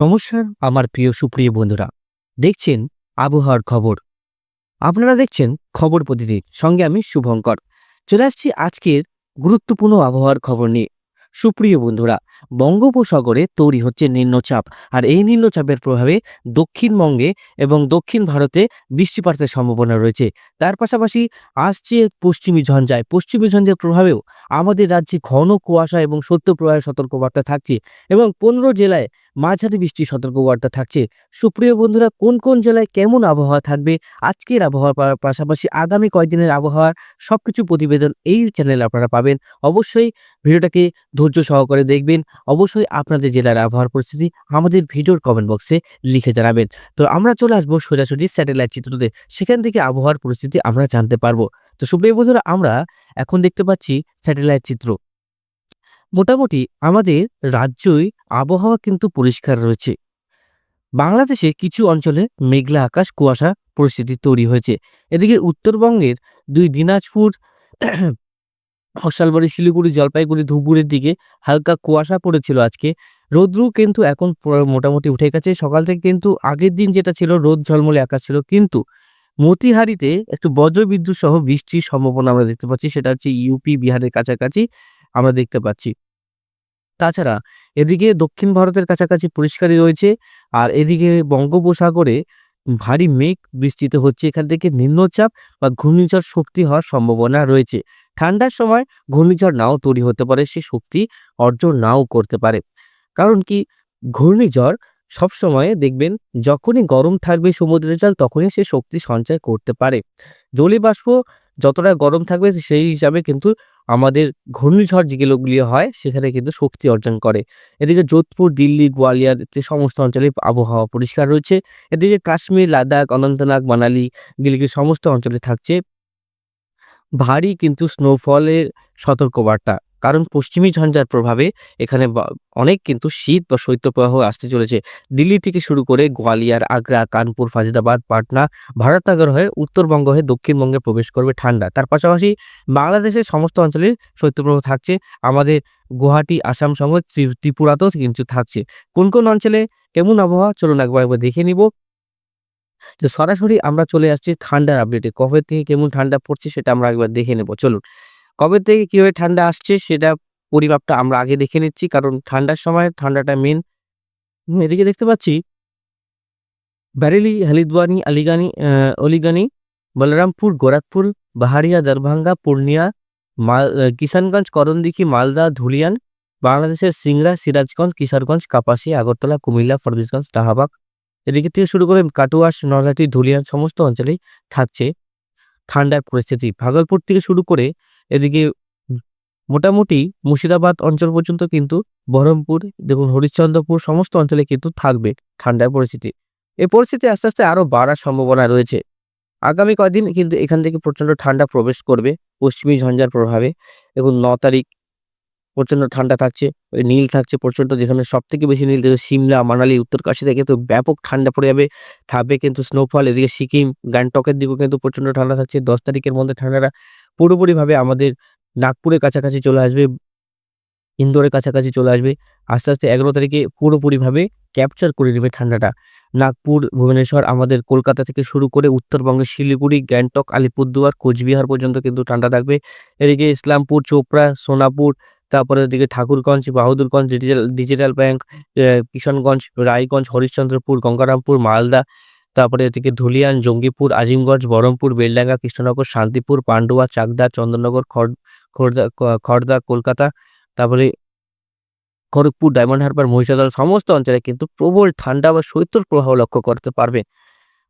নমস্কার, আমার প্রিয় সুপ্রিয় বন্ধুরা। দেখছেন আবহাওয়ার খবর। আপনারা দেখছেন খবর প্রতিদিন, সঙ্গে আমি শুভঙ্কর। চলে আসছি আজকের গুরুত্বপূর্ণ আবহাওয়ার খবর নিয়ে। সুপ্রিয় বন্ধুরা বঙ্গোপসাগরে তৈরি হচ্ছে নিম্নচাপ। আর এই নিম্নচাপের প্রভাবে দক্ষিণবঙ্গে এবং দক্ষিণ ভারতে বৃষ্টিপাতের সম্ভাবনা রয়েছে। তার পাশাপাশি আসছে পশ্চিমী ঝঞ্ঝায়। পশ্চিমী ঝঞ্ঝার প্রভাবেও আমাদের রাজ্যে ঘন কুয়াশা এবং সত্যপ্রবাহের সতর্কবার্তা থাকছে এবং পনেরো জেলায় মাঝারি বৃষ্টির সতর্কবার্তা থাকছে। সুপ্রিয় বন্ধুরা, কোন কোন জেলায় কেমন আবহাওয়া থাকবে? আজকের আবহাওয়ার পাশাপাশি আগামী কয়েকদিনের আবহাওয়ার সবকিছু প্রতিবেদন এই চ্যানেলে আপনারা পাবেন। অবশ্যই ভিডিওটাকে ধৈর্য সহকারে দেখবেন। অবশ্যই আপনাদের জেলার আবহাওয়ার পরিস্থিতি আমাদের ভিডিওর কমেন্ট বক্সে লিখে জানাবেন। তো আমরা চলে আসব সোজাসুজি স্যাটেলাইট চিত্রতে। সেখান থেকে আবহাওয়ার পরিস্থিতি আমরা জানতে পারব। তো সুপ্রিয় বন্ধুরা, আমরা এখন দেখতে পাচ্ছি স্যাটেলাইট চিত্র। মোটামুটি আমাদের রাজ্যই আবহাওয়া কিন্তু পরিষ্কার রয়েছে। বাংলাদেশে কিছু অঞ্চলে মেঘলা আকাশ, কুয়াশা পরিস্থিতি তৈরি হয়েছে। এদিকে উত্তরবঙ্গের দুই দিনাজপুর হসালবাড়ি শিলিগুড়ি, জলপাইগুড়ি, ধুপগুড়ির দিকে হালকা কুয়াশা পড়েছিল আজকে। রোদ্রু কিন্তু এখন মোটামুটি উঠে গেছে। সকাল থেকে কিন্তু আগের দিন যেটা ছিল, রোদ ঝলমলে আকাশ ছিল। কিন্তু মতিহারিতে একটু বজ্রবিদ্যুৎ সহ বৃষ্টির সম্ভাবনা আমরা দেখতে পাচ্ছি। সেটা হচ্ছে ইউপি, বিহারের কাছাকাছি আমরা দেখতে পাচ্ছি। তাছাড়া এদিকে দক্ষিণ ভারতের কাছাকাছি পরিষ্কারই রয়েছে। আর এদিকে বঙ্গোপসাগরে ভারী মেঘ বিস্তৃত হচ্ছে এখান থেকে। নিম্নচাপ বা ঘূর্ণিঝড় শক্তি হওয়ার সম্ভাবনা রয়েছে। ঠান্ডার সময় ঘূর্ণিঝড় নাও তৈরি হতে পারে, সে শক্তি অর্জন নাও করতে পারে। কারণ কি? ঘূর্ণিঝড় সবসময় দেখবেন, যখনই গরম থাকবে সমুদ্রের জল, তখনই সে শক্তি সঞ্চয় করতে পারে। জলীয় বাষ্প যতটা গরম থাকবে, সেই হিসাবে কিন্তু আমাদের ঘূর্ণিঝড় যেগুলোগুলি হয়, সেখানে কিন্তু শক্তি অর্জন করে। এদিকে যোধপুর, দিল্লি, গোয়ালিয়র সমস্ত অঞ্চলে আবহাওয়া পরিষ্কার রয়েছে, এদিকে কাশ্মীর, লাদাখ, অনন্তনাগ, মানালি গিলগির সমস্ত অঞ্চলে থাকছে ভারী কিন্তু স্নোফলের সতর্কবার্তা। কারণ পশ্চিমী ঝঞ্ঝার প্রভাবে এখানে অনেক কিন্তু শীত বা শৈত্যপ্রবাহ আসতে চলেছে। দিল্লি থেকে শুরু করে গোয়ালিয়ার, আগ্রা, কানপুর ফাজিদাবাদ পাটনা, ভারতনগর হয়ে উত্তরবঙ্গ হয়ে দক্ষিণবঙ্গে প্রবেশ করবে ঠান্ডা। তার পাশাপাশি বাংলাদেশের সমস্ত অঞ্চলে শৈত্যপ্রবাহ থাকছে। আমাদের গুয়াহাটি, আসাম সহ ত্রিপুরাতেও কিন্তু থাকছে। কোন কোন অঞ্চলে কেমন আবহাওয়া? চলুন একবার একবার দেখে নিব। তো সরাসরি আমরা চলে আসছি ঠান্ডার আপডেটে কবে থেকে কেমন ঠান্ডা পড়ছে সেটা আমরা একবার দেখে নেব। চলুন। কবে থেকে কীভাবে ঠান্ডা আসছে সেটা পরিমাপটা আমরা আগে দেখে নিচ্ছি, কারণ ঠান্ডার সময় ঠান্ডাটা মেন এদিকে দেখতে পাচ্ছি ব্যারেলি, হলিদ্বানি, আলিগানি অলিগানি, বলরামপুর, গোরখপুর, বাহারিয়া, দরভাঙ্গা, পূর্ণিয়া, মাল কিষানগঞ্জ, করণদিঘি, মালদা, ধুলিয়ান, বাংলাদেশের সিংড়া, সিরাজগঞ্জ, কিশোরগঞ্জ, কাপাসিয়া, আগরতলা, কুমিল্লা ফরবিশগঞ্জ শাহবাগ এদিকে থেকে শুরু করে কাটুয়াস নলহাটি, ধুলিয়ান, সমস্ত অঞ্চলেই থাকছে ঠান্ডার পরিস্থিতি। ভাগলপুর থেকে শুরু করে এদিকে মোটামুটি মুর্শিদাবাদ অঞ্চল পর্যন্ত কিন্তু বহরমপুর, দেখুন হরিশ্চন্দ্রপুর সমস্ত অঞ্চলে কিন্তু থাকবে ঠান্ডার পরিস্থিতি। এই পরিস্থিতি আস্তে আস্তে আরও বাড়ার সম্ভাবনা রয়েছে। আগামী কয়েকদিন কিন্তু এখান থেকে প্রচণ্ড ঠান্ডা প্রবেশ করবে, পশ্চিমী ঝঞ্ঝার প্রভাবে। এবং ন তারিখ প্রচণ্ড ঠান্ডা থাকছে, ওই নীল থাকছে প্রচণ্ড, যেখানে সব থেকে বেশি নীল দেখবে সিমলা, মানালি, উত্তরকাশী থেকে তো ব্যাপক ঠান্ডা পড়ে যাবে, থাকবে কিন্তু স্নোফল এদিকে সিকিম, গ্যাংটকের দিকেও কিন্তু প্রচণ্ড ঠান্ডা থাকছে, দশ তারিখের মধ্যে ঠান্ডাটা পুরোপুরিভাবে আমাদের নাগপুরের কাছাকাছি চলে আসবে, ইন্দোরের কাছাকাছি চলে আসবে, আস্তে আস্তে এগারো তারিখে পুরোপুরিভাবে ক্যাপচার করে নেবে ঠান্ডাটা। নাগপুর, ভুবনেশ্বর, আমাদের কলকাতা থেকে শুরু করে উত্তরবঙ্গের শিলিগুড়ি, গ্যাংটক, আলিপুরদুয়ার, কোচবিহার পর্যন্ত কিন্তু ঠান্ডা থাকবে। এদিকে ইসলামপুর, চোপড়া, সোনাপুর তারপরে এদিকে Thakurganj, Bahadurganj digital digital bank Kishanganj, Raiganj, Harishchandrapur, Gangarampur, Malda, তারপরে এদিকে ধুলিয়ান, জঙ্গিপুর, আজিমগঞ্জ, বহরমপুর, বেলডাঙ্গা, কৃষ্ণনগর, শান্তিপুর, পান্ডুয়া, চাকদা, চন্দননগর, খড় খোর্ধা ক- খড়দা, কলকাতা, তারপরে খড়গপুর, ডায়মন্ড হারবার, মহিষাদল, সমস্ত অঞ্চলে কিন্তু প্রবল ঠান্ডা বা শৈত্যর প্রবাহ লক্ষ্য করতে পারবে।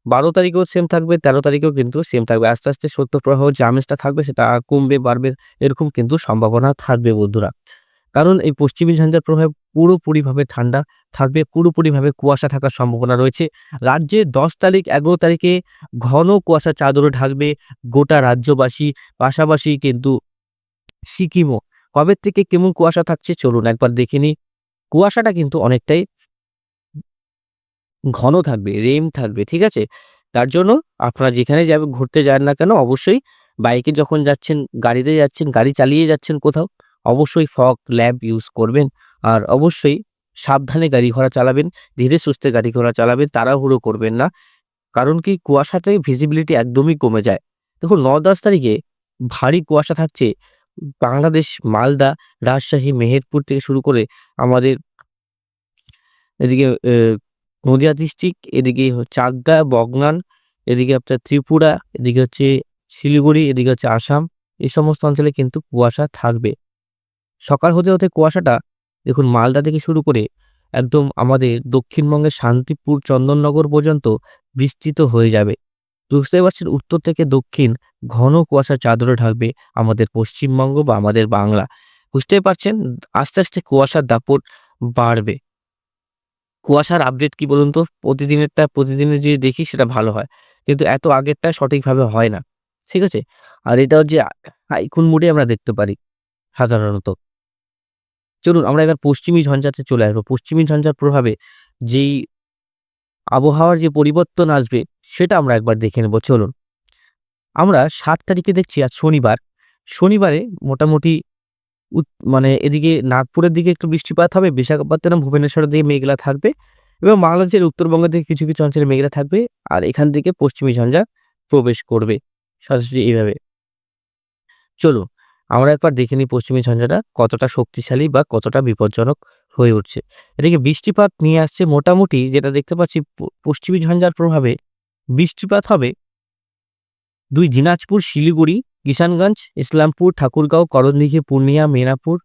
বারো তারিখেও সেম থাকবে, তেরো তারিখেও কিন্তু সেম থাকবে। আস্তে আস্তে সত্য প্রবাহ যে আমেজটা থাকবে সেটা কমবে, বাড়বে, এরকম কিন্তু সম্ভাবনা থাকবে বন্ধুরা। কারণ এই পশ্চিমী ঝঞ্ঝার প্রভাবে পুরোপুরিভাবে ঠান্ডা থাকবে, পুরোপুরিভাবে কুয়াশা থাকার সম্ভাবনা রয়েছে। রাজ্যে দশ তারিখ, এগারো তারিখে ঘন কুয়াশা চাদরে ঢাকবে গোটা রাজ্যবাসী, পাশাপাশি কিন্তু সিকিমও। কবে থেকে কেমন কুয়াশা থাকছে চলুন একবার দেখে নিই। কুয়াশাটা কিন্তু অনেকটাই ঘন থাকবে, রেম থাকবে, ঠিক আছে? তার জন্য আপনারা যেখানে যাবে, ঘুরতে যান না কেন, অবশ্যই বাইকে যখন যাচ্ছেন, গাড়িতে যাচ্ছেন, গাড়ি চালিয়ে যাচ্ছেন কোথাও, অবশ্যই ফগ, ল্যাম্প ইউজ করবেন। আর অবশ্যই সাবধানে গাড়ি ঘোড়া চালাবেন, ধীরে সুস্থে গাড়ি ঘোড়া চালাবেন, তাড়াহুড়ো করবেন না। কারণ কি কুয়াশাতে ভিজিবিলিটি একদমই কমে যায়। দেখুন, ন দশ তারিখে ভারী কুয়াশা থাকছে। বাংলাদেশ, মালদা, রাজশাহী, মেহেরপুর থেকে শুরু করে আমাদের এদিকে নদিয়া ডিস্ট্রিক্ট, এদিকে চাকদা বগনান, এদিকে আপনার ত্রিপুরা, এদিকে হচ্ছে শিলিগুড়ি, এদিকে হচ্ছে আসাম, এই সমস্ত অঞ্চলে কিন্তু কুয়াশা থাকবে। সকাল হতে হতে কুয়াশাটা দেখুন মালদা থেকে শুরু করে একদম আমাদের দক্ষিণবঙ্গের শান্তিপুর, চন্দননগর পর্যন্ত বিস্তৃত হয়ে যাবে। বুঝতে পারছেন উত্তর থেকে দক্ষিণ ঘন কুয়াশার চাদরে ঢাকবে আমাদের পশ্চিমবঙ্গ বা আমাদের বাংলা। বুঝতেই পারছেন আস্তে আস্তে কুয়াশার দাপট বাড়বে। কুয়াশার আপডেট কি বলুন তো? প্রতিদিনেরটা প্রতিদিনে যদি দেখি সেটা ভালো হয়। কিন্তু এত আগেরটা সঠিকভাবে হয় না। ঠিক আছে? আর এটা হচ্ছে আইকুন মুডে আমরা দেখতে পারি? সাধারণত। চলুন, আমরা এবার পশ্চিমী ঝঞ্ঝাতে চলে আসব। পশ্চিমী ঝঞ্ঝার প্রভাবে যেই আবহাওয়ার যে পরিবর্তন আসবে, সেটা আমরা একবার দেখে নেব। চলুন। আমরা সাত তারিখে দেখছি আজ শনিবার। শনিবারে মোটামুটি মানে এদিকে নাগপুরের দিকে একটু বৃষ্টিপাত হবে, বিশাখাপত্তনম, ভুবনেশ্বরের দিকে মেঘলা থাকবে এবং বাংলাদেশের উত্তরবঙ্গের দিকে কিছু কিছু অঞ্চলে মেঘলা থাকবে আর এখান থেকে পশ্চিমী ঝঞ্ঝা প্রবেশ করবে। সরাসরি এইভাবে। চলো আমরা একবার দেখে নিই পশ্চিমী ঝঞ্ঝাটা কতটা শক্তিশালী বা কতটা বিপজ্জনক হয়ে উঠছে। এদিকে বৃষ্টিপাত নিয়ে আসছে মোটামুটি, যেটা দেখতে পাচ্ছি পশ্চিমী ঝঞ্ঝার প্রভাবে বৃষ্টিপাত হবে দুই দিনাজপুর, শিলিগুড়ি, কিষানগঞ্জ, ইসলামপুর, ঠাকুরগাঁও, করণদিঘি, পূর্ণিয়া মেনাপুর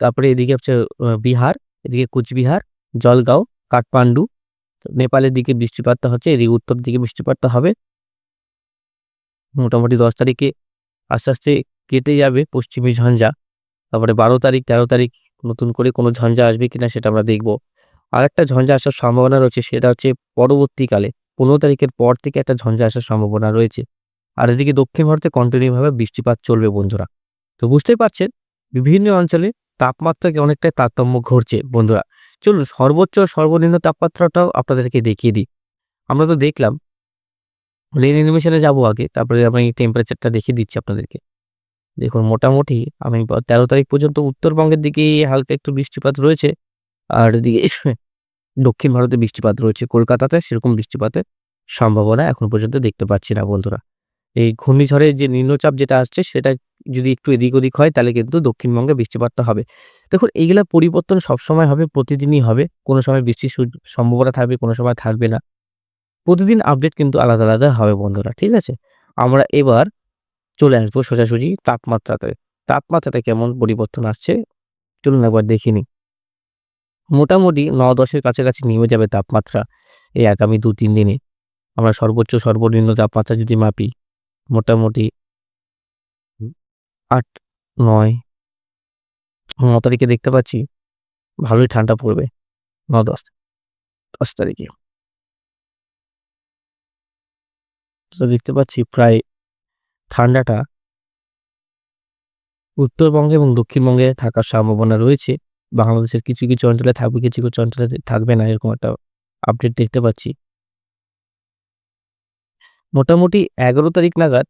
তারপরে এদিকে হচ্ছে বিহার, এদিকে কুচবিহার, জলগাঁও, কাঠমান্ডু, নেপালের দিকে বৃষ্টিপাতটা হচ্ছে, এদিকে উত্তর দিকে বৃষ্টিপাতটা হবে। মোটামুটি দশ তারিখে আস্তে আস্তে কেটে যাবে পশ্চিমী ঝঞ্ঝা। তারপরে বারো তারিখ, তেরো তারিখ নতুন করে কোনো ঝঞ্ঝা আসবে কিনা সেটা আমরা দেখব। আর একটা ঝঞ্ঝা আসার সম্ভাবনা রয়েছে, সেটা হচ্ছে পরবর্তীকালে, পনেরো তারিখের পর থেকে একটা ঝঞ্ঝা আসার সম্ভাবনা রয়েছে। আর এদিকে দক্ষিণ ভারতে কন্টিনিউভাবে বৃষ্টিপাত চলবে বন্ধুরা। তো বুঝতেই পারছেন, বিভিন্ন অঞ্চলে তাপমাত্রাকে অনেকটাই তারতম্য ঘটছে বন্ধুরা। চলুন সর্বোচ্চ সর্বনিম্ন তাপমাত্রাটাও আপনাদেরকে দেখিয়ে দিই। আমরা তো দেখলাম রেন এনিমেশনে যাব আগে, তারপরে আমি টেম্পারেচারটা দেখিয়ে দিচ্ছি আপনাদেরকে। দেখুন, মোটামুটি আমি তেরো তারিখ পর্যন্ত উত্তরবঙ্গের দিকে হালকা একটু বৃষ্টিপাত রয়েছে, আর এদিকে দক্ষিণ ভারতে বৃষ্টিপাত রয়েছে। কলকাতাতে সেরকম বৃষ্টিপাতের সম্ভাবনা এখন পর্যন্ত দেখতে পাচ্ছি না বন্ধুরা। এই ঘূর্ণিঝড়ের যে নিম্নচাপ যেটা আসছে, সেটা যদি একটু এদিক ওদিক হয়, তাহলে কিন্তু দক্ষিণবঙ্গে বৃষ্টিপাতটা হবে। দেখুন, এইগুলা পরিবর্তন সবসময় হবে, প্রতিদিনই হবে। কোনো সময় বৃষ্টির সম্ভাবনা থাকবে, কোনো সময় থাকবে না। প্রতিদিন আপডেট কিন্তু আলাদা আলাদা হবে বন্ধুরা, ঠিক আছে? আমরা এবার চলে আসব সোজাসুজি তাপমাত্রাতে। তাপমাত্রাতে কেমন পরিবর্তন আসছে, চলুন একবার দেখিনি মোটামুটি ন দশের কাছাকাছি নেমে যাবে তাপমাত্রা এই আগামী দু তিন দিনে। আমরা সর্বোচ্চ সর্বনিম্ন তাপমাত্রা যদি মাপি মোটামুটি আট, নয়, ন তারিখে দেখতে পাচ্ছি ভালোই ঠান্ডা পড়বে, ন, দশ দশ তারিখে। তো দেখতে পাচ্ছি প্রায় ঠান্ডাটা উত্তরবঙ্গে এবং দক্ষিণবঙ্গে থাকার সম্ভাবনা রয়েছে। বাংলাদেশের কিছু কিছু অঞ্চলে থাকবে, কিছু কিছু অঞ্চলে থাকবে না, এরকম একটা আপডেট দেখতে পাচ্ছি। মোটামুটি এগারো তারিখ নাগাদ,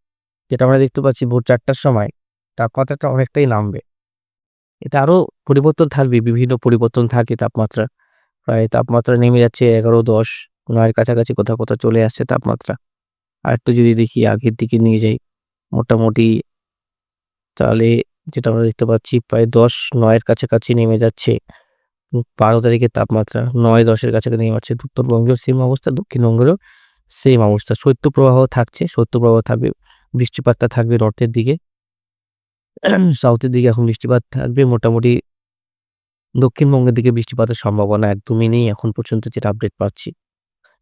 যেটা আমরা দেখতে পাচ্ছি ভোর চারটার সময় তাপমাত্রাটা অনেকটাই নামবে। এটা আরও পরিবর্তন থাকবে, বিভিন্ন পরিবর্তন থাকে তাপমাত্রা। প্রায় তাপমাত্রা নেমে যাচ্ছে এগারো, দশ নয়ের কাছাকাছি কোথাও কোথাও চলে আসছে তাপমাত্রা। আর একটু যদি দেখি আগের দিকে নিয়ে যাই, মোটামুটি তাহলে যেটা আমরা দেখতে পাচ্ছি প্রায় দশ, নয়ের কাছাকাছি নেমে যাচ্ছে। বারো তারিখের তাপমাত্রা, নয়, দশের কাছাকাছি নেমে যাচ্ছে। উত্তরবঙ্গেও সেম অবস্থা, দক্ষিণবঙ্গেরও সেম অবস্থা। শৈত্যপ্রবাহ থাকছে শৈত্যপ্রবাহ থাকবে, বৃষ্টিপাতটা থাকবে নর্থের দিকে। সাউথের দিকে এখন বৃষ্টিপাত থাকবে, মোটামুটি দক্ষিণবঙ্গের দিকে বৃষ্টিপাতের সম্ভাবনা একদমই নেই এখন পর্যন্ত যেটা আপডেট পাচ্ছি।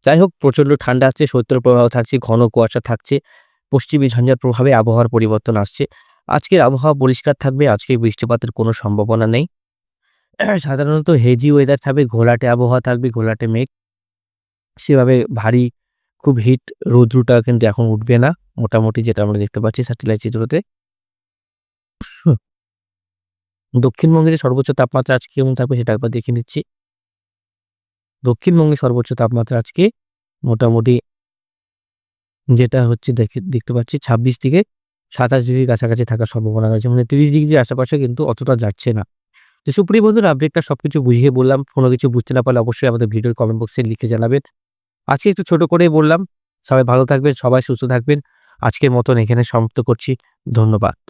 যাই হোক, প্রচণ্ড ঠান্ডা আসছে শৈত্যপ্রবাহ থাকছে, ঘন কুয়াশা থাকছে, পশ্চিমী ঝঞ্ঝার প্রভাবে আবহাওয়ার পরিবর্তন আসছে। আজকের আবহাওয়া পরিষ্কার থাকবে আজকে বৃষ্টিপাতের কোনো সম্ভাবনা নেই। সাধারণত হেজি ওয়েদার থাকবে, ঘোলাটে আবহাওয়া থাকবে, ঘোলাটে মেঘ। সেভাবে ভারী খুব হিট রৌদ্রটা কিন্তু এখন উঠবে না। মোটামুটি যেটা আমরা দেখতে পাচ্ছি স্যাটেলাইট চিত্রতে। দক্ষিণবঙ্গের যে সর্বোচ্চ তাপমাত্রা আজকে কেমন থাকবে সেটা একবার দেখে নিচ্ছি। দক্ষিণবঙ্গে সর্বোচ্চ তাপমাত্রা আজকে মোটামুটি যেটা হচ্ছে দেখে, দেখতে পাচ্ছি ছাব্বিশ থেকে সাতাশ ডিগ্রির কাছাকাছি থাকার সম্ভাবনা রয়েছে। মানে তিরিশ ডিগ্রির আশেপাশে কিন্তু অতটা যাচ্ছে না। তো সুপ্রিয় বন্ধুরা আপডেটটা সব কিছু বুঝিয়ে বললাম। কোনো কিছু বুঝতে না পারলে অবশ্যই আমাদের ভিডিওর কমেন্ট বক্সে লিখে জানাবেন। আজকে একটু ছোট করেই বললাম। সবাই ভালো থাকবেন, সবাই সুস্থ থাকবেন। আজকের মতন এখানে সমাপ্ত করছি। ধন্যবাদ।